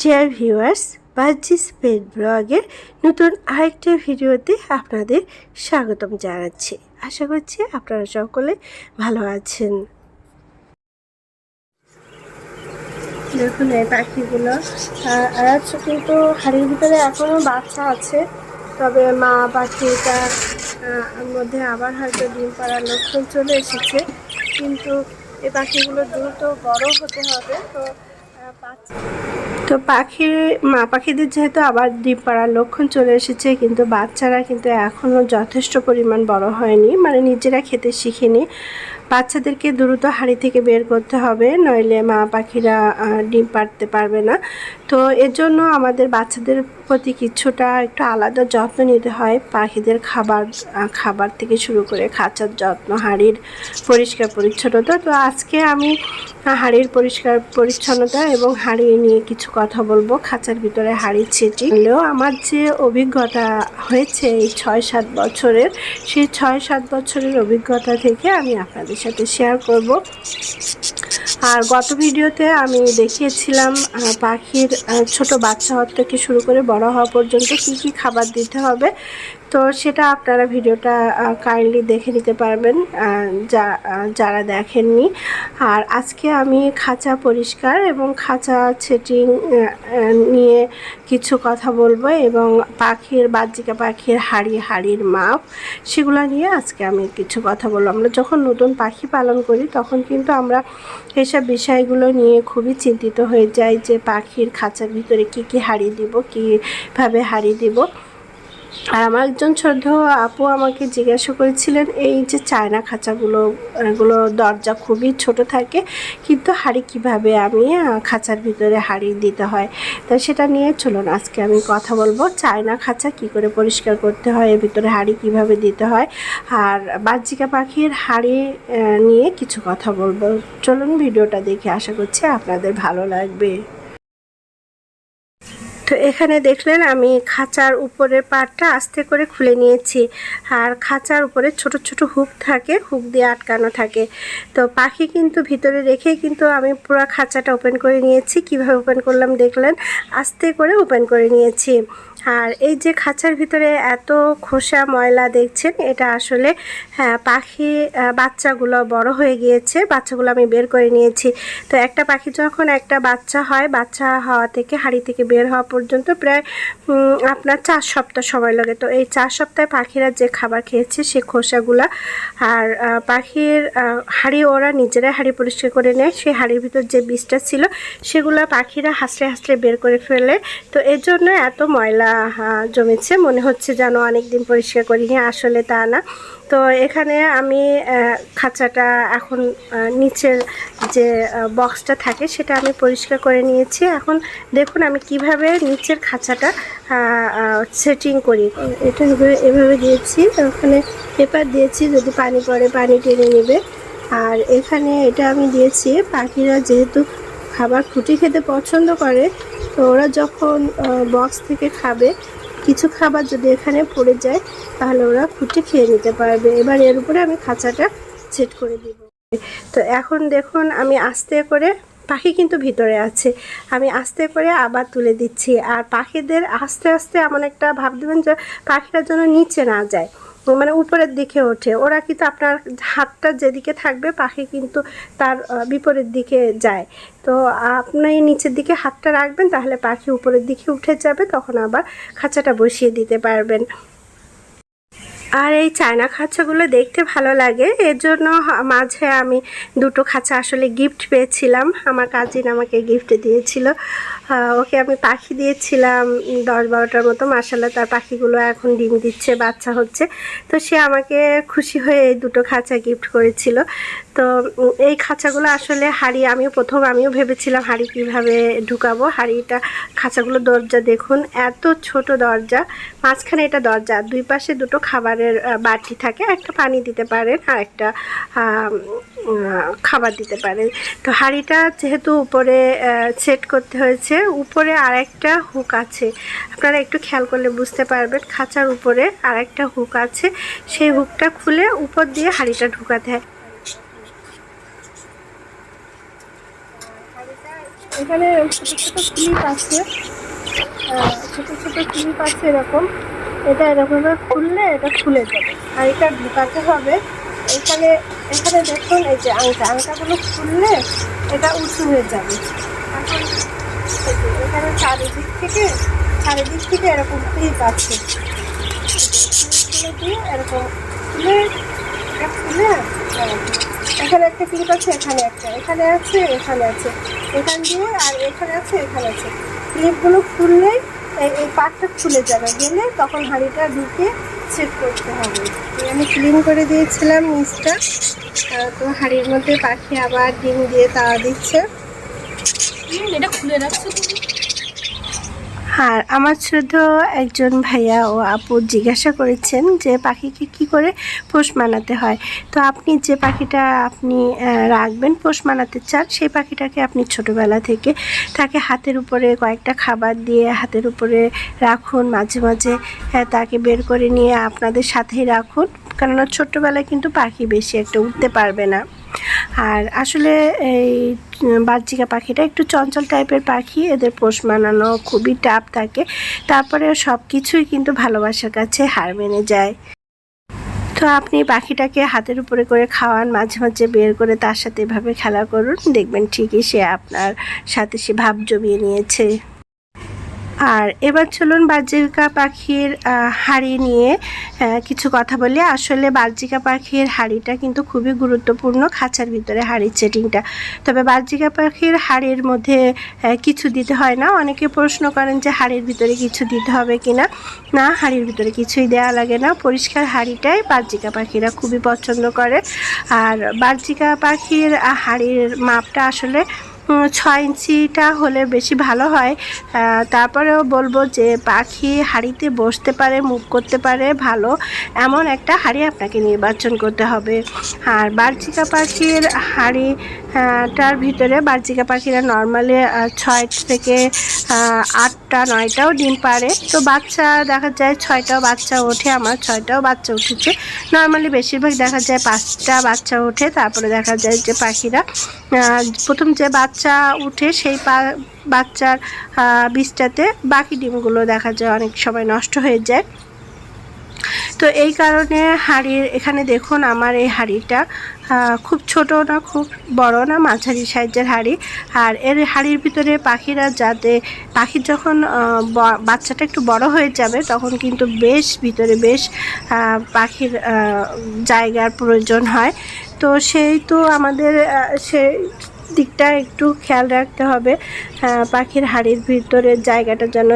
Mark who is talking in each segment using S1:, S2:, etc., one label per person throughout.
S1: Dear viewers বাজিস পেট ব্লগের নতুন আরেকটা ভিডিওতে আপনাদের স্বাগতম জানাচ্ছি। আশা করছি আপনারা সকলে ভালো আছেন। দেখুন, এই পাখিগুলো আর কিন্তু হাড়ির ভিতরে এখনও বাচ্চা আছে, তবে মা পাখিটার মধ্যে আবার হয়তো ডিম পাড়ার লক্ষণ চলে এসেছে। কিন্তু এই পাখিগুলো দ্রুত বড় হতে হবে, তো তো পাখির মা পাখিদের যেহেতু আবার ডিম পাড়ার লক্ষণ চলে এসেছে, কিন্তু বাচ্চারা কিন্তু এখনও যথেষ্ট পরিমাণ বড় হয়নি মানে নিজেরা খেতে শিখেনি। বাচ্চাদেরকে দ্রুত হাঁড়ি থেকে বের করতে হবে, নইলে মা পাখিরা ডিম পাড়তে পারবে না। তো এর জন্য আমাদের বাচ্চাদের প্রতি কিছুটা একটু আলাদা যত্ন নিতে হয়। পাখিদের খাবার খাবার থেকে শুরু করে খাঁচার যত্ন, হাঁড়ির পরিষ্কার পরিচ্ছন্নতা। তো আজকে আমি হাঁড়ির পরিষ্কার পরিচ্ছন্নতা এবং হাঁড়ি নিয়ে কিছু কথা বলব। খাঁচার ভিতরে হাঁড়ি ছেটি হলেও আমার যে অভিজ্ঞতা হয়েছে এই ছয় সাত বছরের, সেই ছয় সাত বছরের অভিজ্ঞতা থেকে আমি আপনাদের সাথে শেয়ার করব। আর গত ভিডিওতে আমি দেখিয়েছিলাম পাখির ছোট বাচ্চা হওয়ার থেকে শুরু করে বড় হওয়া পর্যন্ত কি কি খাবার দিতে হবে। তো সেটা আপনারা ভিডিওটা কাইন্ডলি দেখে নিতে পারবেন যা যারা দেখেননি। আর আজকে আমি খাঁচা পরিষ্কার এবং খাঁচা সেটিং নিয়ে কিছু কথা বলব এবং পাখির, বাহ্যিকা পাখির হাড়ি, হাড়ির মাপ, সেগুলো নিয়ে আজকে আমি কিছু কথা বলব। আমরা যখন নতুন পাখি পালন করি, তখন কিন্তু আমরা এসব বিষয়গুলো নিয়ে খুবই চিন্তিত হয়ে যায় যে পাখির খাঁচার ভিতরে কি কি হারিয়ে দিব, কীভাবে হারিয়ে দিব। আর আমার একজন ছোট আপু আমাকে জিজ্ঞাসা করেছিলেন, এই যে চায়না খাঁচাগুলো, এগুলো দরজা খুবই ছোট থাকে, কিন্তু হাঁড়ি কীভাবে আমি খাঁচার ভিতরে হাঁড়ি দিতে হয়? তা সেটা নিয়ে চলুন, আজকে আমি কথা বলব, চায়না খাঁচা কি করে পরিষ্কার করতে হয়, এর ভিতরে হাঁড়ি কীভাবে দিতে হয়, আর বাহ্যিকা পাখির হাঁড়ি নিয়ে কিছু কথা বলব। চলুন, ভিডিওটা দেখে আশা করছি আপনাদের ভালো লাগবে। তো এখানে দেখলেন আমি খাঁচার উপরের পাটটা আস্তে করে খুলে নিয়েছি। আর খাঁচার উপরে ছোট ছোট হুক থাকে, হুক দিয়ে আটকানো থাকে। তো পাখি কিন্তু ভিতরে রেখে কিন্তু আমি পুরো খাঁচাটা ওপেন করে নিয়েছি। কীভাবে ওপেন করলাম দেখলেন? আস্তে করে ওপেন করে নিয়েছি। আর এই যে খাঁচার ভিতরে এত খোসা ময়লা দেখছেন এটা আসলে হ্যাঁ, পাখি বাচ্চাগুলো বড় হয়ে গিয়েছে বাচ্চাগুলো আমি বের করে নিয়েছি। তো একটা পাখি যখন একটা বাচ্চা হয় বাচ্চা হওয়া থেকে হাড়ি থেকে বের হওয়া পর্যন্ত প্রায় আপনার চার সপ্তাহ সময় লাগে। তো এই চার সপ্তাহে পাখিরা যে খাবার খেয়েছে সে খোসাগুলা আর পাখির হাঁড়ি ওরা নিজেরাই হাঁড়ি পরিষ্কার করে নেয়। সেই হাঁড়ির ভিতর যে বীজটা ছিল সেগুলো পাখিরা হাসলে হাসলে বের করে ফেলে। তো এর জন্য এত ময়লা জমেছে। মনে হচ্ছে যেন অনেক দিন পরিষ্কার করিনি। আসলে তা না। তো এখানে আমি খাঁচাটা এখন নিচের যে বক্সটা থাকে, সেটা আমি পরিষ্কার করে নিয়েছি। এখন দেখুন আমি কীভাবে নিচের খাঁচাটা সেটিং করি। এটা এভাবে দিয়েছি। ওখানে পেপার দিয়েছি, যদি পানি পড়ে, পানি টেনে নেবে। আর এখানে এটা আমি দিয়েছি। পাখিরা যেহেতু খাবার খুঁটি খেতে পছন্দ করে তো ওরা যখন বক্স থেকে খাবে, কিছু খাবার যদি এখানে পড়ে যায়, তাহলে ওরা খুঁটে খেয়ে নিতে পারবে। এবার এর উপরে আমি খাঁচাটা সেট করে দিব। তো এখন দেখুন, আমি আস্তে করে, পাখি কিন্তু ভিতরে আছে, আমি আস্তে করে আবার তুলে দিচ্ছি। আর পাখিদের আস্তে আস্তে এমন একটা ভাব দেবেন যে পাখিটা যেন নিচে না যায়। মানে উপরের দিকে ওঠে। ওরা কিন্তু আপনার হাতটা যেদিকে থাকবে পাখি কিন্তু তার বিপরীত দিকে যায়। তো আপনি নিচের দিকে হাতটা রাখবেন, তাহলে পাখি উপরের দিকে উঠে যাবে, তখন আবার খাঁচাটা বসিয়ে দিতে পারবেন। আর এই চায়না খাঁচাগুলো দেখতে ভালো লাগে। এর জন্য মাঝে আমি দুটো খাঁচা আসলে গিফট পেয়েছিলাম। আমার কাজিন আমাকে গিফট দিয়েছিল। ওকে আমি পাখি দিয়েছিলাম দশ বারোটার মতো। মাসাল্লাহ তার পাখিগুলো এখন ডিম দিচ্ছে, বাচ্চা হচ্ছে। তো সে আমাকে খুশি হয়ে এই দুটো খাঁচা গিফট করেছিল। তো এই খাঁচাগুলো আসলে হাড়ি, আমিও প্রথম, আমিও ভেবেছিলাম হাড়ি কীভাবে ঢুকাবো। হাড়িটা, খাঁচাগুলো দরজা দেখুন, এত ছোট দরজা, মাঝখানে এটা দরজা, দুই পাশে দুটো খাবারের বাটি থাকে, একটা পানি দিতে পারেন আর একটা খাবার দিতে পারেন। তো হাঁড়িটা যেহেতু উপরে সেট করতে হয়েছে, উপরে আরেকটা হুক আছে। আপনারা একটু খেয়াল করলে বুঝতে পারবেন, খাঁচার উপরে আরেকটা হুক আছে, সেই হুকটা খুলে উপর দিয়ে হাঁড়িটা ঢুকাতে হয়। এখানে ছোটো ছোটো ক্লিপ আছে। ছোটো ছোটো ক্লিপ আছে এরকম। এটা এরকমভাবে খুললে এটা খুলে যাবে। আর এটা ঢোকাতে হবে। এখানে এখানে দেখুন এই যে আংটা। আংটাগুলো খুললে এটা উঁচু হয়ে যাবে। এখন এখানে চারিদিক থেকে চারিদিক থেকে এরকম ক্লিপ আছে। খুলে দিয়ে এরকম খুলে এটা খুলে আহ, এখানে একটা ক্লিপ আছে, এখানে একটা, এখানে আছে এখানে আছে। এখান দিয়ে আর এখানে আছে এখানে আছে। ক্লিপগুলো খুললেই এই পাটটা খুলে যাবে। গেলে তখন হাঁড়িটা ঢুকে সেট করতে হবে। আমি ক্লিন করে দিয়েছিলাম নিচটা। তো হাঁড়ির মধ্যে পাখি আবার ডিম দিয়ে তাওয়া দিচ্ছে।
S2: এটা খুলে রাখছো তুমি?
S1: আর আমার ছোট একজন ভাইয়া ও আপু জিজ্ঞাসা করেছেন যে পাখিকে কি করে পোষ মানাতে হয়। তো আপনি যে পাখিটা আপনি রাখবেন পোষ মানাতে চান সেই পাখিটাকে আপনি ছোটোবেলা থেকে তাকে হাতের উপরে কয়েকটা খাবার দিয়ে হাতের উপরে রাখুন মাঝে মাঝে আহ, তাকে বের করে নিয়ে আপনাদের সাথেই রাখুন। কেননা ছোট্টবেলায় কিন্তু পাখি বেশি একটা উঠতে পারবে না। আর আসলে এই বার্জিকা পাখিটা একটু চঞ্চল টাইপের পাখি, এদের পোষ মানানো খুবই টাপ থাকে। তারপরে সব কিছুই কিন্তু ভালোবাসার কাছে হার মেনে যায়। তো আপনি পাখিটাকে হাতের উপরে করে খাওয়ান, মাঝে মাঝে বের করে তার সাথে এভাবে খেলা করুন, দেখবেন ঠিকই সে আপনার সাথে সে ভাব জমিয়ে নিয়েছে। আর এবার চলুন বার্জিকা পাখির হাড়ি নিয়ে কিছু কথা বলি। আসলে বার্জিকা পাখির হাড়িটা কিন্তু খুবই গুরুত্বপূর্ণ খাঁচার ভিতরে হাড়ির সেটিংটা তবে বার্জিকা পাখির হাড়ির মধ্যে কিছু দিতে হয় না। অনেকে প্রশ্ন করেন যে হাড়ির ভিতরে কিছু দিতে হবে কিনা? না না হাড়ির ভিতরে কিছুই দেওয়া লাগে না। পরিষ্কার হাড়িটাই বার্জিকা পাখিরা খুবই পছন্দ করে। আর বার্জিকা পাখির হাড়ির মাপটা আসলে ছয় ইঞ্চিটা হলে বেশি ভালো হয়। তারপরেও বলব যে পাখি হাড়িতে বসতে পারে, মুখ করতে পারে ভালো। এমন একটা হাড়ি আপনাকে নির্বাচন করতে হবে। আর বার্জিকা পাখির হাঁড়ি টার ভিতরে বার্জিকা পাখিরা নর্মালি ছয় থেকে আটটা, নয়টাও ডিম পারে তো বাচ্চা দেখা যায় ছয়টাও বাচ্চা ওঠে, আমার ছয়টাও বাচ্চা উঠেছে। নর্মালি বেশিরভাগ দেখা যায় পাঁচটা বাচ্চা ওঠে, তারপরে দেখা যায় যে পাখিরা প্রথম যে বাচ্চা উঠে সেই বাচ্চার বীজটাতে বাকি ডিমগুলো দেখা যায় অনেক সময় নষ্ট হয়ে যায়। তো এই কারণে হাঁড়ির, এখানে দেখুন আমার এই হাঁড়িটা খুব ছোট না, খুব বড় না, মাঝারি সাইজের হাঁড়ি। আর এর হাঁড়ির ভিতরে পাখিরা যাতে পাখির যখন বাচ্চাটা একটু বড় হয়ে যাবে, তখন কিন্তু বেশ ভিতরে বেশ পাখির জায়গার প্রয়োজন হয়। তো সেই তো আমাদের সেই দিকটা একটু খেয়াল রাখতে হবে। পাখির হাড়ির ভিতরে জায়গাটা যেন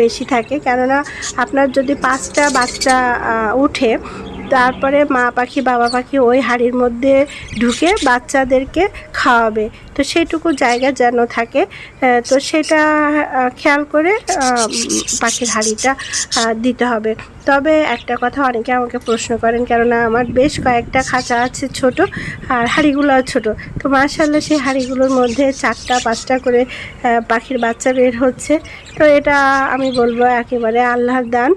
S1: বেশি থাকে। কেননা আপনার যদি পাঁচটা বাচ্চা উঠে তারপরে মা পাখি, বাবা পাখি ওই হাড়ির মধ্যে ঢুকে বাচ্চাদেরকে খাওয়াবে। তো সেইটুকু জায়গা যেন থাকে। তো সেটা খেয়াল করে পাখির হাড়িটা দিতে হবে। তবে একটা কথা অনেকে আমাকে প্রশ্ন করেন, কেননা আমার বেশ কয়েকটা খাঁচা আছে ছোট আর হাঁড়িগুলোও ছোট। তো মার্শাল্লাহ সেই হাঁড়িগুলোর মধ্যে চারটা, পাঁচটা করে পাখির বাচ্চা বের হচ্ছে। তো এটা আমি বলব একেবারে আল্লাহর দান।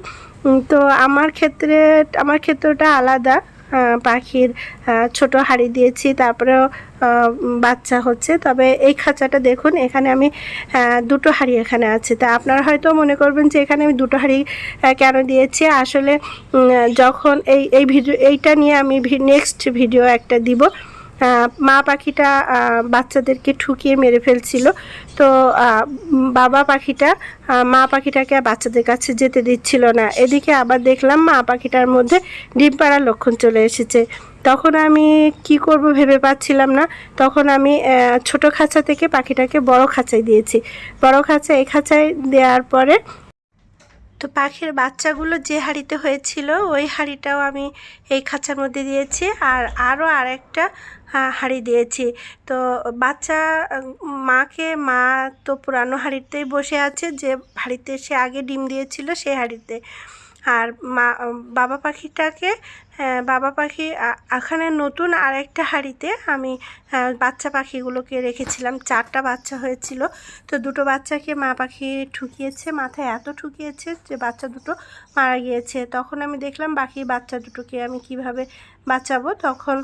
S1: তো আমার ক্ষেত্রে, আমার ক্ষেত্রটা আলাদা। পাখির ছোট হাঁড়ি দিয়েছি, তারপরেও বাচ্চা হচ্ছে। তবে এই খাঁচাটা দেখুন, এখানে আমি দুটো হাঁড়ি এখানে আছে। তা আপনারা হয়তো মনে করবেন যে এখানে আমি দুটো হাঁড়ি কেন দিয়েছি? আসলে যখন এই এই ভিডিও, এইটা নিয়ে আমি নেক্সট ভিডিও একটা দিব। মা পাখিটা বাচ্চাদেরকে ঠুকিয়ে মেরে ফেলছিল। তো বাবা পাখিটা মা পাখিটাকে বাচ্চাদের কাছে যেতে দিচ্ছিল না। এদিকে আবার দেখলাম মা পাখিটার মধ্যে ডিম পাড়ার লক্ষণ চলে এসেছে। তখন আমি কি করব ভেবে পাচ্ছিলাম না। তখন আমি ছোট খাঁচা থেকে পাখিটাকে বড় খাঁচায় দিয়েছি। বড় খাঁচা, এই খাঁচায় দেওয়ার পরে তো পাখির বাচ্চাগুলো যে হাঁড়িতে হয়েছিল, ওই হাঁড়িটাও আমি এই খাঁচার মধ্যে দিয়েছি। আর আরও আরেকটা হাঁড়ি দিয়েছি। তো বাচ্চা মাকে মা তো পুরানো হাঁড়িতেই বসে আছে যে হাঁড়িতে সে আগে ডিম দিয়েছিল সেই হাঁড়িতে। আর মা বাবা পাখিটাকে আহ, বাবা পাখি এখানে নতুন আরেকটা হাঁড়িতে আমি আহ, বাচ্চা পাখিগুলোকে রেখেছিলাম। চারটা বাচ্চা হয়েছিল। তো দুটো বাচ্চাকে মা পাখি ঠুকিয়েছে মাথায় এত ঠুকিয়েছে যে বাচ্চা দুটো মারা গিয়েছে। তখন আমি দেখলাম বাকি বাচ্চা দুটোকে আমি কীভাবে বাঁচাবো? তখন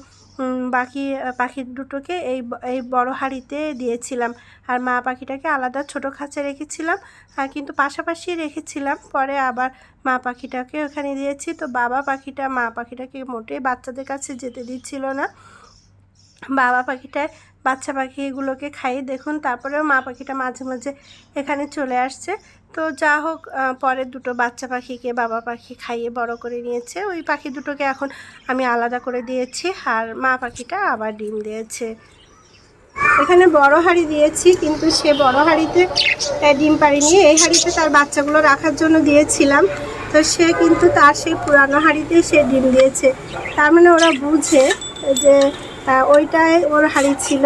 S1: বাকি পাখি দুটোকে এই এই বড় হাঁড়িতে দিয়েছিলাম। আর মা পাখিটাকে আলাদা ছোট খাঁচে রেখেছিলাম আর কিন্তু পাশাপাশি রেখেছিলাম। পরে আবার মা পাখিটাকে ওখানে দিয়েছি। তো বাবা পাখিটা, মা পাখিটাকে মোটেই বাচ্চাদের কাছে যেতে দিচ্ছিল না। বাবা পাখিটায় বাচ্চা পাখিগুলোকে খাইয়ে দেখুন, তারপরেও মা পাখিটা মাঝে মাঝে এখানে চলে আসছে। তো যা হোক পরে দুটো বাচ্চা পাখিকে, বাবা পাখি খাইয়ে বড় করে নিয়েছে। ওই পাখি দুটোকে এখন আমি আলাদা করে দিয়েছি আর মা পাখিটা আবার ডিম দিয়েছে। এখানে বড় হাঁড়ি দিয়েছি, কিন্তু সে বড় হাঁড়িতে ডিম পাড়িনি। এই হাঁড়িতে তার বাচ্চাগুলো রাখার জন্য দিয়েছিলাম। তো সে কিন্তু তার সেই পুরানো হাঁড়িতেই সে ডিম দিয়েছে। তার মানে ওরা বুঝে যে ওইটাই ওর হাঁড়ি ছিল।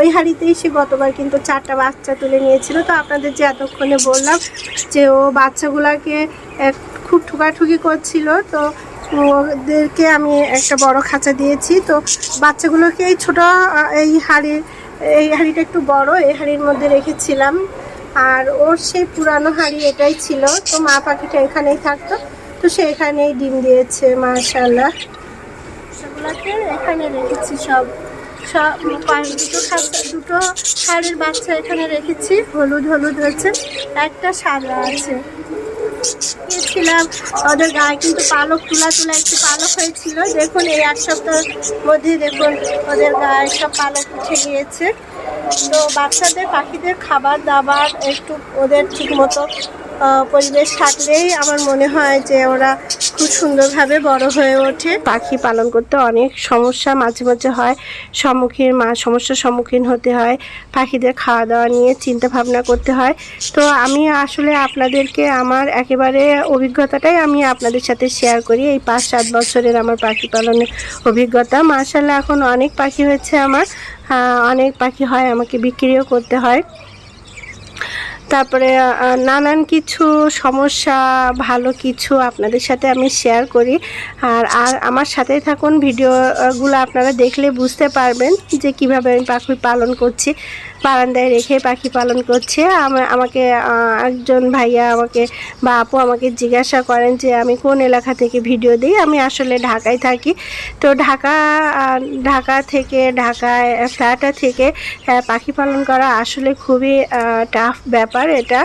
S1: ওই হাঁড়িতেই সে গতবার কিন্তু চারটা বাচ্চা তুলে নিয়েছিল। তো আপনাদের যে এতক্ষণে বললাম যে ও বাচ্চাগুলোকে খুব ঠুকাঠুকি করছিল, তো ওদেরকে আমি একটা বড় খাঁচা দিয়েছি। তো বাচ্চাগুলোকে এই ছোটো এই হাঁড়ির এই হাঁড়িটা একটু বড়, এই হাঁড়ির মধ্যে রেখেছিলাম। আর ওর সেই পুরানো হাঁড়ি এটাই ছিল। তো মা পাখিটা এখানেই থাকতো। তো সে এখানেই ডিম দিয়েছে মাশাল্লাহ সেগুলোকে এখানে রেখেছি সব। সব দুটো খাঁচা দুটো হাঁড়ির বাচ্চা এখানে রেখেছি। হলুদ হলুদ হচ্ছে একটা সাদা আছে। গিয়েছিলাম। ওদের গায়ে কিন্তু পালক, তুলা তুলা একটু পালক হয়েছিল। দেখুন, এই এক সপ্তাহের মধ্যে দেখুন, ওদের গায়ে সব পালক উঠে গিয়েছে। তো বাচ্চাদের, পাখিদের খাবার দাবার একটু ওদের ঠিক মতো পরিবেশ থাকলেই আমার মনে হয় যে ওরা খুব সুন্দরভাবে বড় হয়ে ওঠে। পাখি পালন করতে অনেক সমস্যা মাঝে মাঝে হয়। সম্মুখীন মা, সমস্যার সম্মুখীন হতে হয়। পাখিদের খাওয়া দাওয়া নিয়ে চিন্তা ভাবনা করতে হয়। তো আমি আসলে আপনাদেরকে আমার একেবারে অভিজ্ঞতাটাই আমি আপনাদের সাথে শেয়ার করি। এই পাঁচ, সাত বছরের আমার পাখি পালনের অভিজ্ঞতা। মার্শাল্লাহ এখন অনেক পাখি হয়েছে আমার। অনেক পাখি হয়, আমাকে বিক্রিও করতে হয়। তারপরে নানান কিছু সমস্যা, ভালো কিছু আপনাদের সাথে আমি শেয়ার করি। আর আর আমার সাথেই থাকুন, ভিডিওগুলো আপনারা দেখলে বুঝতে পারবেন যে কীভাবে আমি পাখি পালন করছি। বারান্দায় রেখে পাখি পালন করছে। আমা- আমাকে একজন ভাইয়া আমাকে বা আপু আমাকে জিজ্ঞাসা করেন যে আমি কোন এলাকা থেকে ভিডিও দিই? আমি আসলে ঢাকায় থাকি। তো ঢাকা ঢাকা থেকে ঢাকায় ফ্ল্যাটা থেকে আহ, পাখি পালন করা আসলে খুবই টাফ ব্যাপার এটা।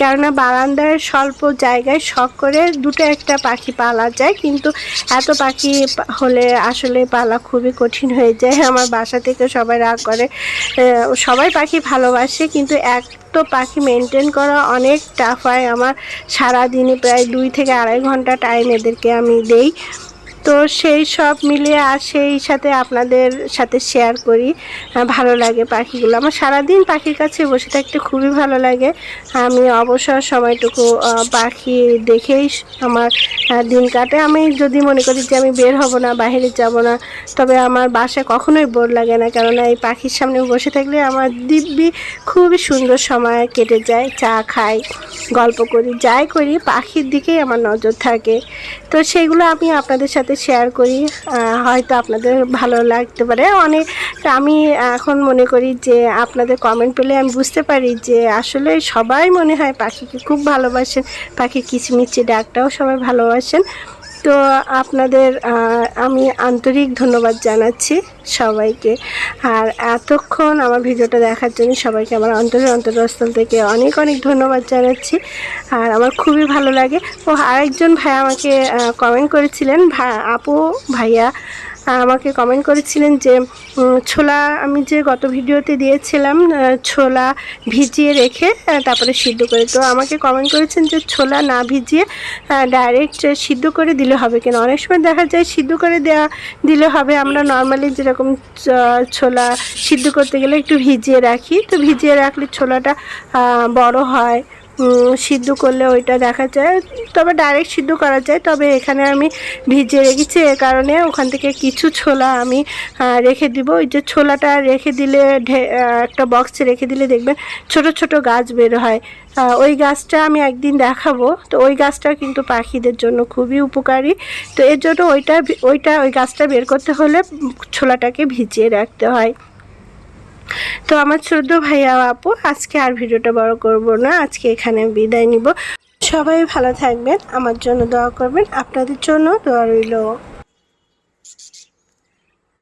S1: কেননা বারান্দায় স্বল্প জায়গায় শখ করে দুটো একটা পাখি পালা যায়, কিন্তু এত পাখি হলে আসলে পালা খুবই কঠিন হয়ে যায়। আমার বাসা থেকে সবাই রাগ করে সবাই পাখি ভালোবাসে, কিন্তু এক তো পাখি মেনটেন করা অনেক টাফ হয়। আমার সারাদিনে প্রায় দুই থেকে আড়াই ঘণ্টা টাইম এদেরকে আমি দেই। তো সেই সব মিলিয়ে আর সেই সাথে আপনাদের সাথে শেয়ার করি। ভালো লাগে পাখিগুলো। আমার সারাদিন পাখির কাছে বসে থাকতে খুবই ভালো লাগে। আমি অবসর সময়টুকু পাখি দেখেই আমার দিন কাটে। আমি যদি মনে করি যে আমি বের হব না বাইরে যাব না, তবে আমার বাসায় কখনোই বোর লাগে না। কেননা এই পাখির সামনে বসে থাকলে আমার দিব্যি খুবই সুন্দর সময় কেটে যায়। চা খাই, গল্প করি, যাই করি, পাখির দিকেই আমার নজর থাকে। তো সেগুলো আমি আপনাদের সাথে শেয়ার করি হয়তো আপনাদের ভালো লাগতে পারে। অনেক আমি এখন মনে করি যে আপনাদের কমেন্ট পেলে আমি বুঝতে পারি যে আসলে সবাই মনে হয় পাখিকে খুব ভালোবাসেন। পাখি কিচিমিচি ডাকটাও সবাই ভালোবাসেন। তো আপনাদের আমি আন্তরিক ধন্যবাদ জানাচ্ছি সবাইকে। আর এতক্ষণ আমার ভিডিওটা দেখার জন্য সবাইকে আমার অন্তরের অন্তরস্থল থেকে অনেক অনেক ধন্যবাদ জানাচ্ছি। আর আমার খুবই ভালো লাগে। ও আরেকজন ভাই আমাকে কমেন্ট করেছিলেন, ভা- আপু, ভাইয়া আমাকে কমেন্ট করেছিলেন যে ছোলা আমি যে গত ভিডিওতে দিয়েছিলাম ছোলা ভিজিয়ে রেখে তারপরে সিদ্ধ করে তো আমাকে কমেন্ট করেছেন যে, ছোলা না ভিজিয়ে ডাইরেক্ট সিদ্ধ করে দিলে হবে কেন? অনেক সময় দেখা যায় সিদ্ধ করে দেওয়া দিলে হবে। আমরা নর্মালি যেরকম ছোলা সিদ্ধ করতে গেলে একটু ভিজিয়ে রাখি। তো ভিজিয়ে রাখলে ছোলাটা বড় হয়। সিদ্ধ করলে ওইটা দেখা যায়। তবে ডাইরেক্ট সিদ্ধ করা যায়, তবে এখানে আমি ভিজিয়ে রেখেছি, এ কারণে ওখান থেকে কিছু ছোলা আমি রেখে দিব। ওই যে ছোলাটা রেখে দিলে একটা বক্সে রেখে দিলে দেখবেন ছোট ছোট গাছ বের হয়। ওই গাছটা আমি একদিন দেখাবো। তো ওই গাছটা কিন্তু পাখিদের জন্য খুবই উপকারী। তো এর জন্য ওইটা ওইটা ওই গাছটা বের করতে হলে ছোলাটাকে ভিজিয়ে রাখতে হয়। তো আমার ছোট ভাইয়া আপু, আজকে আর ভিডিওটা বড় করব না, আজকে এখানে বিদায় নিব। সবাই ভালো থাকবেন, আমার জন্য দোয়া করবেন, আপনাদের জন্য দোয়া রইল।